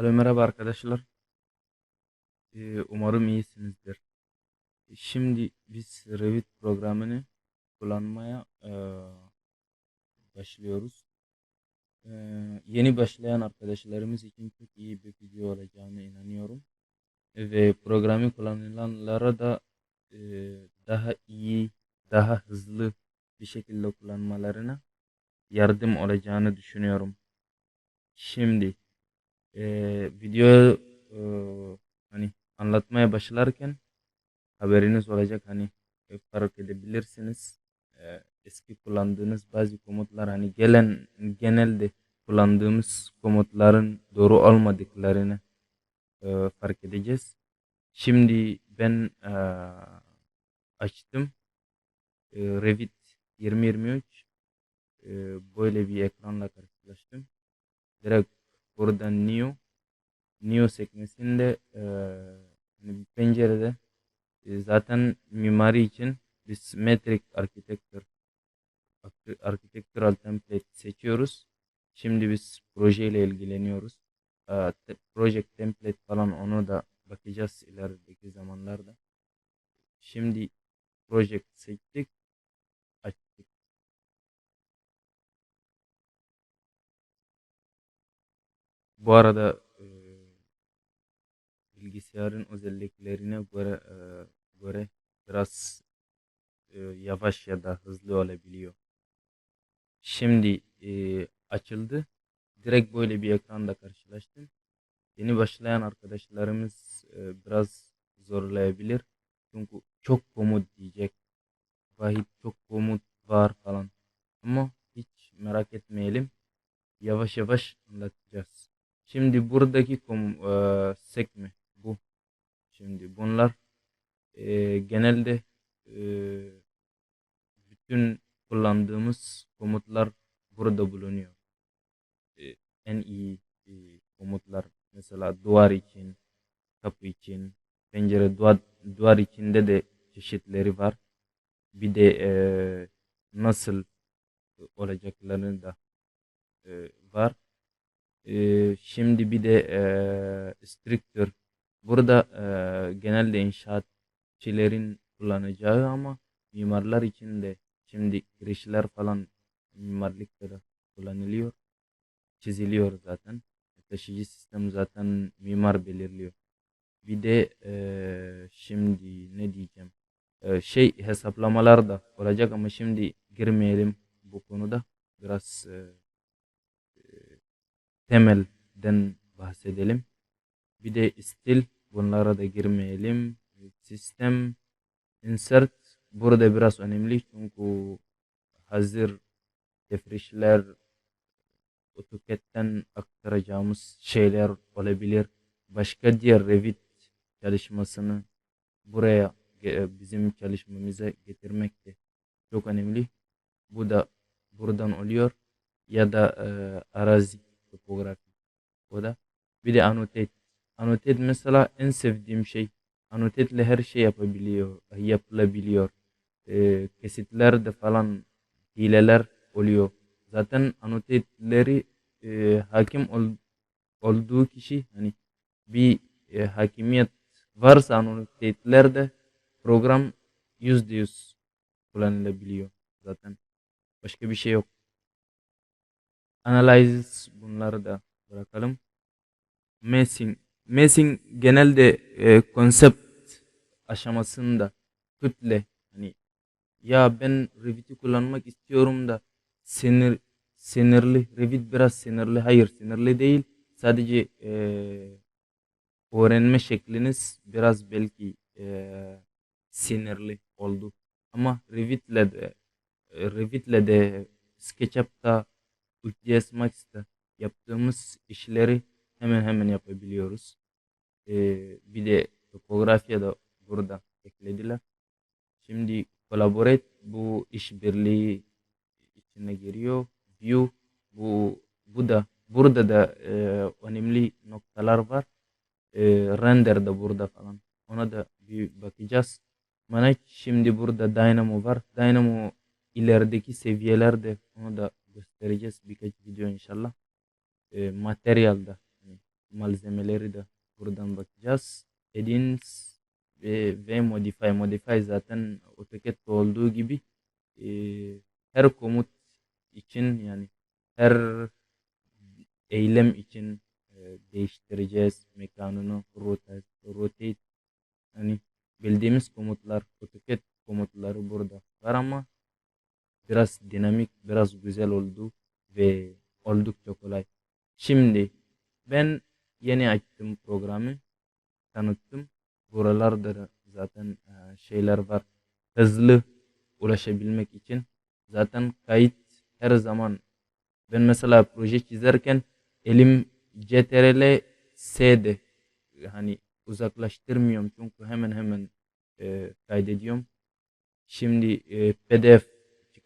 Alo merhaba arkadaşlar. Ee, umarım iyisinizdir. Şimdi biz Revit programını kullanmaya eee, başlıyoruz. Eee, yeni başlayan arkadaşlarımız için çok iyi bir video olacağına inanıyorum. Ve programı kullananlara da eee, daha iyi, daha hızlı bir şekilde kullanmalarına yardım olacağını düşünüyorum. Şimdi eee video eee, hani anlatmaya başlarken haberiniz olacak hani e, fark edebilirsiniz. Eee, eski kullandığınız bazı komutlar hani gelen genelde kullandığımız komutların doğru olmadıklarını eee, fark edeceğiz. Şimdi ben eee, açtım Eee, Revit 2023 Eee, böyle bir ekranla karşılaştım. Direkt buradan New New sekmesinde eee, hani bir pencerede e, zaten mimari için biz Metric Architecture Arch- Architectural Template seçiyoruz. Şimdi biz projeyle ilgileniyoruz. Eee, te- Project Template falan onu da bakacağız ilerideki zamanlarda. Şimdi Project seçtik, Bu arada eee, bilgisayarın özelliklerine göre eee, göre biraz eee, yavaş ya da hızlı olabiliyor. Şimdi eee, açıldı. Direkt böyle bir ekranda karşılaştım. Yeni başlayan arkadaşlarımız eee, biraz zorlayabilir. Çünkü çok komut diyecek. Vahit çok komut var falan. Ama hiç merak etmeyelim. Yavaş yavaş anlatacağız. Şimdi buradaki kom eee, sekme bu. Şimdi bunlar eee, genelde eee, bütün kullandığımız komutlar burada bulunuyor. Eee, en iyi eee, komutlar mesela duvar için, kapı için, pencere duvar, duvar içinde de çeşitleri var. Bir de eee, nasıl olacaklarını da eee, var. Eee, şimdi bir de eee strictür. Burada eee, genelde inşaatçilerin kullanacağı ama mimarlar için de şimdi girişler falan mimarlıkta da kullanılıyor. Çiziliyor zaten. Taşıyıcı sistem zaten mimar belirliyor. Bir de eee, şimdi ne diyeceğim? Eee, şey hesaplamalar da olacak ama şimdi girmeyelim bu konuda. Biraz eee, temelden bahsedelim. Bir de stil bunlara da girmeyelim. Sistem insert burada biraz önemli çünkü hazır defrişler AutoCAD'den aktaracağımız şeyler olabilir. Başka diğer Revit çalışmasını buraya bizim çalışmamıza getirmek de çok önemli. Bu da buradan oluyor ya da e, arazi topografi o da. Bir de annotate. Annotate mesela en sevdiğim şey. Annotate ile her şey yapabiliyor, yapılabiliyor. E, kesitlerde falan hileler oluyor. Zaten annotate'leri e, hakim ol- olduğu kişi hani bir e, hakimiyet varsa annotate'lerde program yüzde yüz kullanılabiliyor zaten. Başka bir şey yok. Analysis bunları da bırakalım. Messing. Messing genelde e, konsept aşamasında kütle hani ya ben Revit'i kullanmak istiyorum da sinir sinirli Revit biraz sinirli. Hayır sinirli değil. Sadece e, öğrenme şekliniz biraz belki e, sinirli oldu. Ama Revit'le de e, Revit'le de SketchUp'ta 3ds Max'ta yaptığımız işleri hemen hemen yapabiliyoruz. Ee, bir de topografya da burada eklediler. Şimdi Collaborate bu işbirliği içine giriyor. View bu bu da burada da e, önemli noktalar var. E, render de burada falan. Ona da bir bakacağız. Manage şimdi burada Dynamo var. Dynamo ilerideki seviyelerde onu da göstereceğiz birkaç video inşallah. E, materyalda hani malzemeleri de buradan bakacağız. Edins ve, ve modify. Modify zaten AutoCAD'de olduğu gibi e, her komut için yani her eylem için e, değiştireceğiz mekanını rotate, rotate hani bildiğimiz komutlar AutoCAD komutları burada var ama biraz dinamik biraz güzel oldu ve oldukça kolay. Şimdi ben yeni açtım programı tanıttım. Buralarda da zaten e, şeyler var. Hızlı ulaşabilmek için zaten kayıt her zaman ben mesela proje çizerken elim CTRL S'de hani uzaklaştırmıyorum çünkü hemen hemen e, kaydediyorum. Şimdi e, PDF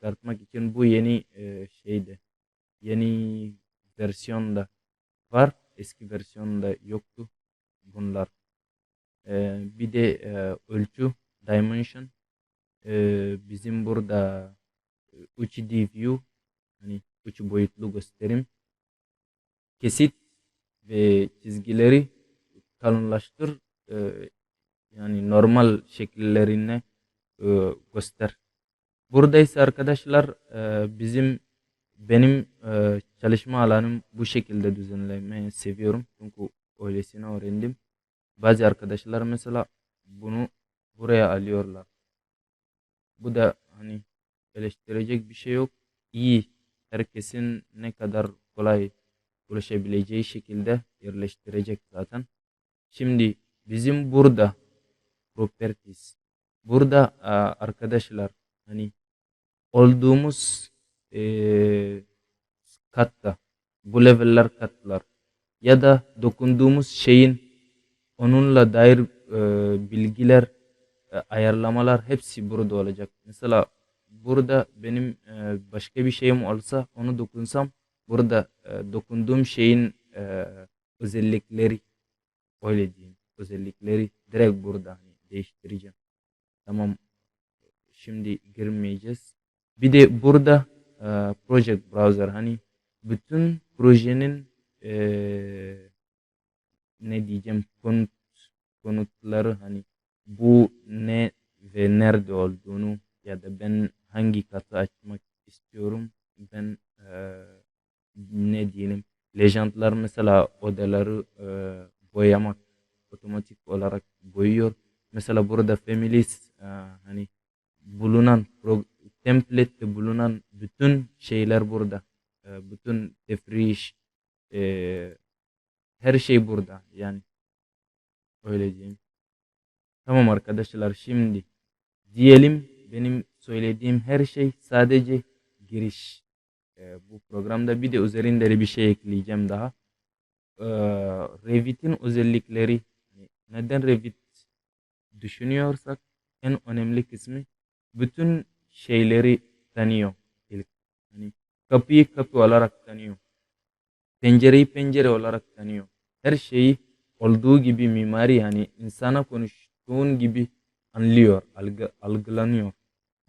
çıkartmak için bu yeni e, şeyde yeni versiyonda var. Eski versiyonda yoktu bunlar. E, bir de e, ölçü dimension e, bizim burada 3D view hani üç boyutlu gösterim kesit ve çizgileri kalınlaştır e, yani normal şekillerine e, göster. Burada ise arkadaşlar e, bizim benim e, çalışma alanım bu şekilde düzenlemeyi seviyorum. Çünkü öylesine öğrendim. Bazı arkadaşlar mesela bunu buraya alıyorlar. Bu da hani eleştirecek bir şey yok. İyi. Herkesin ne kadar kolay ulaşabileceği şekilde yerleştirecek zaten. Şimdi bizim burada properties burada e, arkadaşlar hani olduğumuz e, katta bu leveller katlar ya da dokunduğumuz şeyin onunla dair e, bilgiler e, ayarlamalar hepsi burada olacak. Mesela burada benim e, başka bir şeyim olsa onu dokunsam burada e, dokunduğum şeyin e, özellikleri öyle diyeyim özellikleri direkt burada hani değiştireceğim. Tamam şimdi girmeyeceğiz. Bir de burada e, project browser hani bütün projenin e, ne diyeceğim konut konutları hani bu ne ve nerede olduğunu ya da ben hangi katı açmak istiyorum ben e, ne diyelim lejantlar mesela odaları e, boyamak otomatik olarak boyuyor. Mesela burada families e, hani bulunan template'te bulunan bütün şeyler burada. E, bütün tefriş e, her şey burada. Yani öyle diyeyim. Tamam arkadaşlar şimdi diyelim benim söylediğim her şey sadece giriş. E, bu programda bir de üzerinde bir şey ekleyeceğim daha. E, Revit'in özellikleri neden Revit düşünüyorsak en önemli kısmı bütün şeyleri tanıyor. Yani kapıyı kapı olarak tanıyor. Pencereyi pencere olarak tanıyor. Her şeyi olduğu gibi mimari yani insana konuştuğun gibi anlıyor, algı, algılanıyor.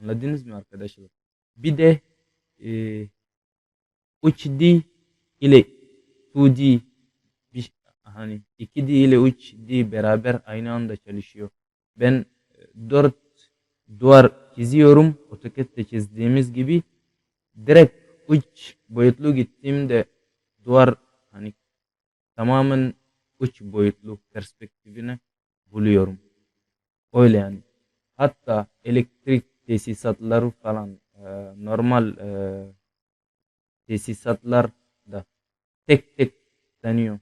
Anladınız mı arkadaşlar? Bir de e, 3D ile 2D bir, hani 2D ile 3D beraber aynı anda çalışıyor. Ben 4 duvar çiziyorum. AutoCAD'de çizdiğimiz gibi direkt 3 boyutlu gittiğimde duvar hani tamamen 3 boyutlu perspektifine buluyorum. Öyle yani. Hatta elektrik tesisatları falan e, normal e, tesisatlar da tek tek tanıyor.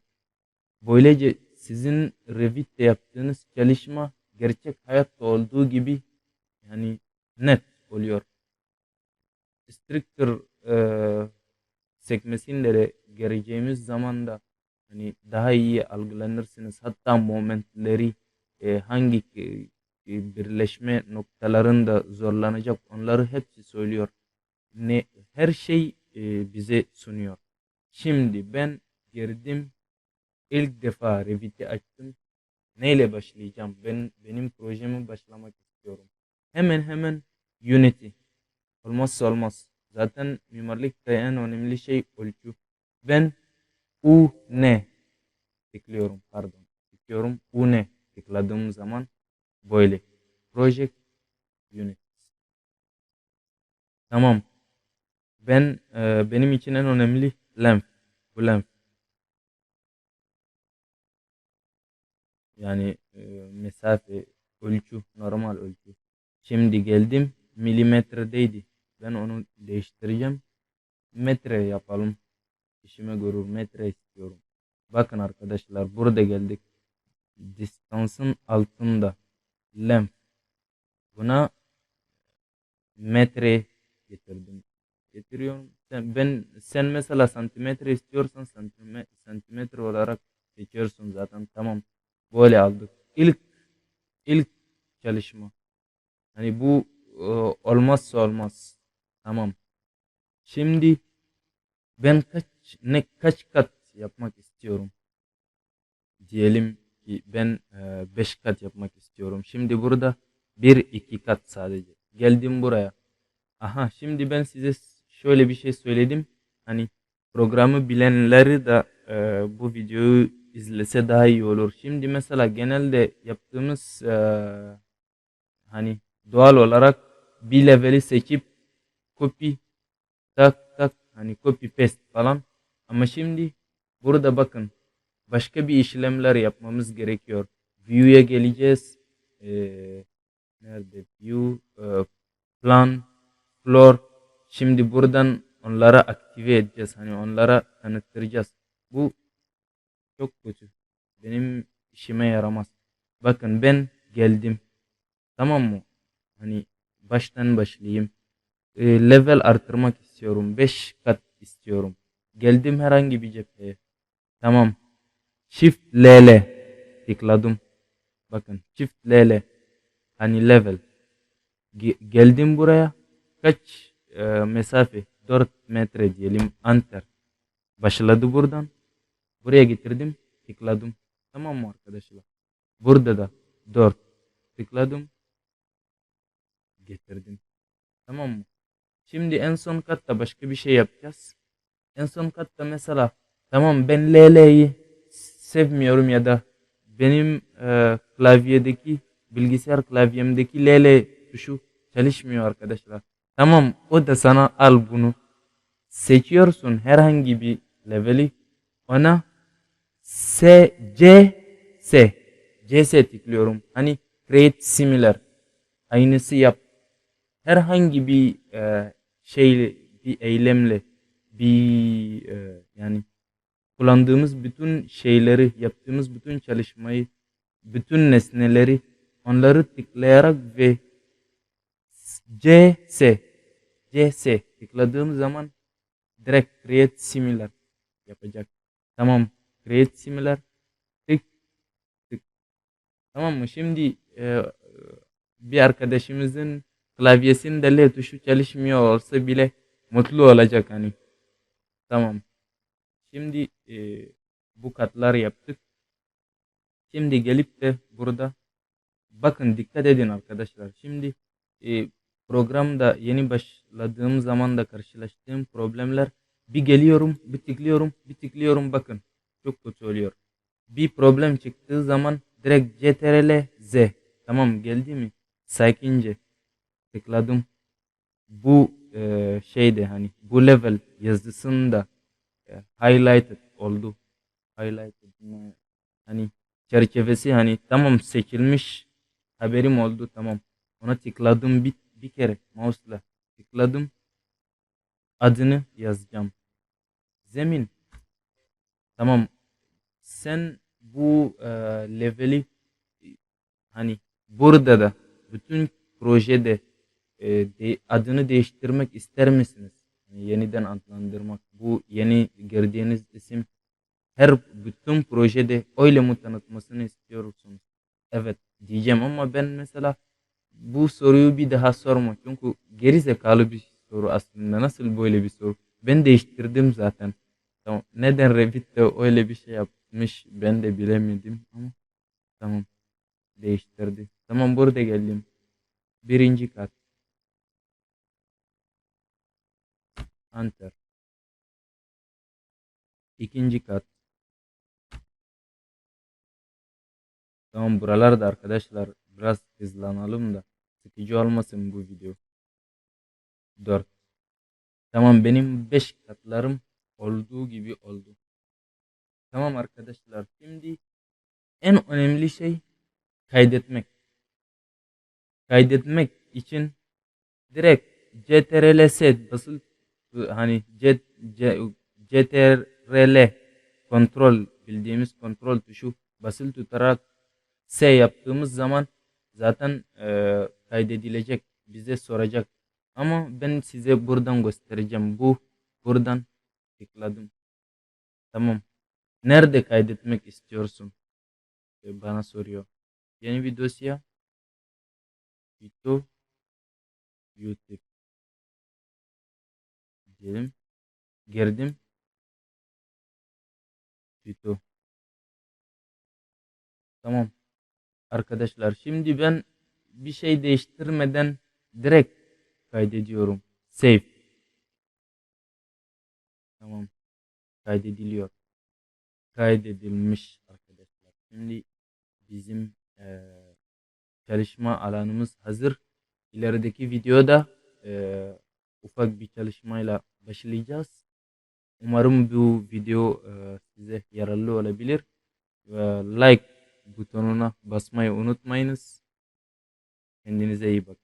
Böylece sizin Revit'te yaptığınız çalışma gerçek hayatta olduğu gibi yani net oluyor. Stricter e, sekmesinde gireceğimiz zaman da hani daha iyi algılanırsınız. Hatta momentleri e, hangi e, birleşme noktalarında zorlanacak onları hepsi söylüyor. Ne her şey e, bize sunuyor. Şimdi ben girdim ilk defa Revit'i açtım. Neyle başlayacağım? Ben benim projemi başlamak istiyorum. Hemen hemen Unity. Olmazsa olmaz. Zaten mimarlıkta en önemli şey ölçü. Ben U ne tıklıyorum pardon. Tıklıyorum. Bu ne? Tıkladığım zaman böyle. Project Unit. Tamam. Ben e, benim için en önemli length. Bu length. Yani e, mesafe, ölçü, normal ölçü. Şimdi geldim milimetredeydi. Ben onu değiştireceğim. Metre yapalım. İşime görür metre istiyorum. Bakın arkadaşlar burada geldik. Distansın altında. Length. Buna metre getirdim. Getiriyorum. Sen, ben sen mesela santimetre istiyorsan santimetre, santimetre olarak seçiyorsun zaten. Tamam. Böyle aldık. İlk ilk çalışma. Hani bu olmazsa olmaz. Tamam. Şimdi ben kaç ne kaç kat yapmak istiyorum? Diyelim ki ben 5 kat yapmak istiyorum. Şimdi burada bir iki kat sadece. Geldim buraya. Aha şimdi ben size şöyle bir şey söyledim. Hani programı bilenleri de e, bu videoyu izlese daha iyi olur. Şimdi mesela genelde yaptığımız e, hani doğal olarak bir leveli seçip copy tak tak hani copy paste falan. Ama şimdi burada bakın başka bir işlemler yapmamız gerekiyor. View'ye geleceğiz. Ee, nerede? View, e, plan, floor. Şimdi buradan onlara aktive edeceğiz. Hani onlara tanıttıracağız. Bu çok kötü. Benim işime yaramaz. Bakın ben geldim. Tamam mı? Hani baştan başlayayım. E, level artırmak istiyorum. 5 kat istiyorum. Geldim herhangi bir cepheye. Tamam. Shift LL tıkladım. Bakın Shift LL hani level. Ge geldim buraya. Kaç e, mesafe? 4 metre diyelim. Enter. Başladı buradan. Buraya getirdim. Tıkladım. Tamam mı arkadaşlar? Burada da 4 tıkladım. Getirdim. Tamam mı? Şimdi en son katta başka bir şey yapacağız. En son katta mesela tamam ben LL'yi sevmiyorum ya da benim e, klavyedeki bilgisayar klavyemdeki LL tuşu çalışmıyor arkadaşlar. Tamam o da sana al bunu. Seçiyorsun herhangi bir leveli ona S C S C S tıklıyorum. Hani create similar aynısı yap. Herhangi bir e, şeyle bir eylemle bir e, yani kullandığımız bütün şeyleri yaptığımız bütün çalışmayı bütün nesneleri onları tıklayarak ve CS CS tıkladığım zaman direkt create similar yapacak. Tamam. Create similar tık tık. Tamam mı? Şimdi e, bir arkadaşımızın klavyesinde L tuşu çalışmıyor olsa bile mutlu olacak hani. Tamam. Şimdi e, bu katlar yaptık. Şimdi gelip de burada bakın dikkat edin arkadaşlar. Şimdi e, programda yeni başladığım zaman da karşılaştığım problemler bir geliyorum, bir tıklıyorum, bir tıklıyorum bakın. Çok kötü oluyor. Bir problem çıktığı zaman direkt CTRL Z. Tamam geldi mi? Sakince tıkladım. Bu e, şeyde hani bu level yazısında e, highlighted oldu. Highlighted hani çerçevesi hani tamam seçilmiş haberim oldu tamam. Ona tıkladım bir, bir kere mouse'la tıkladım. Adını yazacağım. Zemin. Tamam. Sen bu e, leveli hani burada da bütün projede e, de, adını değiştirmek ister misiniz? Yani yeniden adlandırmak. Bu yeni girdiğiniz isim her bütün projede öyle mi tanıtmasını istiyorsunuz? Evet diyeceğim ama ben mesela bu soruyu bir daha sorma. Çünkü geri zekalı bir soru aslında. Nasıl böyle bir soru? Ben değiştirdim zaten. Tamam. Neden Revit de öyle bir şey yapmış ben de bilemedim ama tamam değiştirdi. Tamam burada geldim. Birinci kat. Enter. İkinci kat. Tamam buralarda arkadaşlar biraz hızlanalım da sıkıcı olmasın bu video. 4. Tamam benim 5 katlarım olduğu gibi oldu. Tamam arkadaşlar şimdi en önemli şey kaydetmek. Kaydetmek için direkt CTRL-S basılı hani C, C, CTRL kontrol bildiğimiz kontrol tuşu basılı tutarak S yaptığımız zaman zaten e, kaydedilecek bize soracak. Ama ben size buradan göstereceğim. Bu buradan tıkladım. Tamam. Nerede kaydetmek istiyorsun? E, bana soruyor. Yeni bir dosya. Video YouTube diyelim girdim YouTube tamam Arkadaşlar şimdi ben bir şey değiştirmeden direkt kaydediyorum. Save. Tamam. Kaydediliyor. Kaydedilmiş arkadaşlar. Şimdi bizim eee, çalışma alanımız hazır. İlerideki videoda eee, ufak bir çalışmayla başlayacağız. Umarım bu video eee, size yararlı olabilir. Like butonuna basmayı unutmayınız. Kendinize iyi bakın.